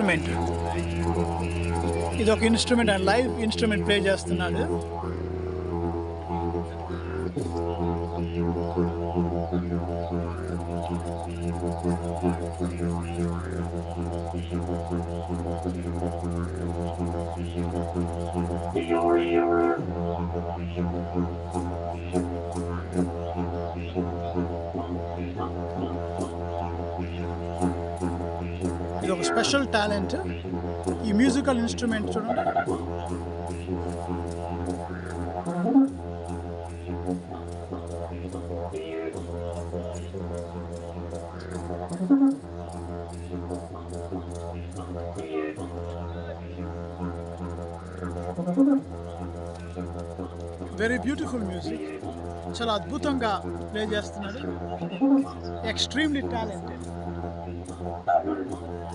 Instrument ఇది ఒక instrument and live instrument play చేస్తున్నాడు ఇది ఒక స్పెషల్ టాలెంట్. ఈ మ్యూజికల్ ఇన్స్ట్రుమెంట్ చూడండి. వెరీ బ్యూటిఫుల్ మ్యూజిక్ చాలా అద్భుతంగా ప్లే చేస్తున్నాడు. ఎక్స్ట్రీమ్లీ టాలెంటెడ్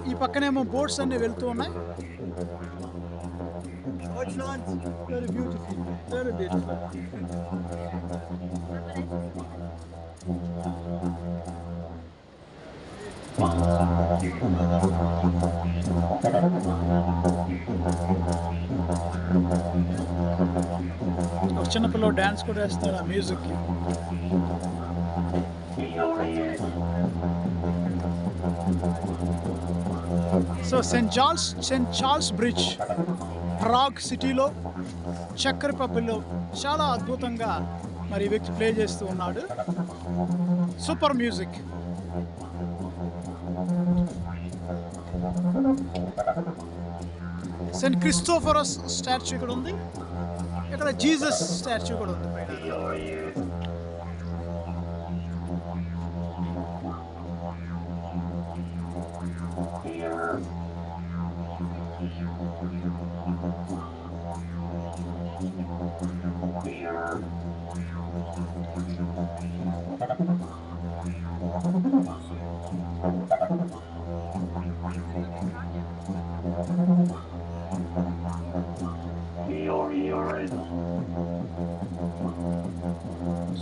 ఈ పక్కనేమో బోట్స్ అన్ని వెళ్తూ ఉన్నాయి. వెరీ బ్యూటిఫుల్ వెరీ బ్యూటిఫుల్ ఒక చిన్నపిల్లలు డ్యాన్స్ కూడా వేస్తారు ఆ మ్యూజిక్కి. So saint John's saint Charles bridge Prague సిటీలో చక్కెర రిపబ్లిక్లో చాలా అద్భుతంగా మరి వ్యక్తి ప్లే చేస్తూ ఉన్నాడు. Super music saint Christophorus statue ఇక్కడ ఉంది. ఇక్కడ జీసస్ స్టాచ్యూ కూడా ఉంది. పైన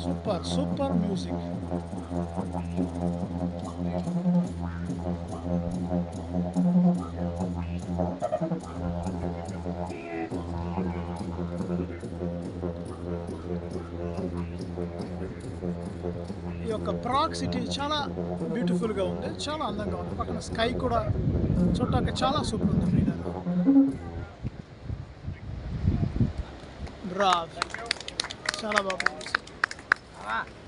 సూపర్ సూపర్ మ్యూజిక్ యొక్క ప్రాగ్ సిటీ చాలా బ్యూటిఫుల్గా ఉంది. చాలా అందంగా ఉంది. పక్కన స్కై కూడా చూడటానికి చాలా సూపర్ ఉంది ఫ్రీడా చాలా బాగుంది.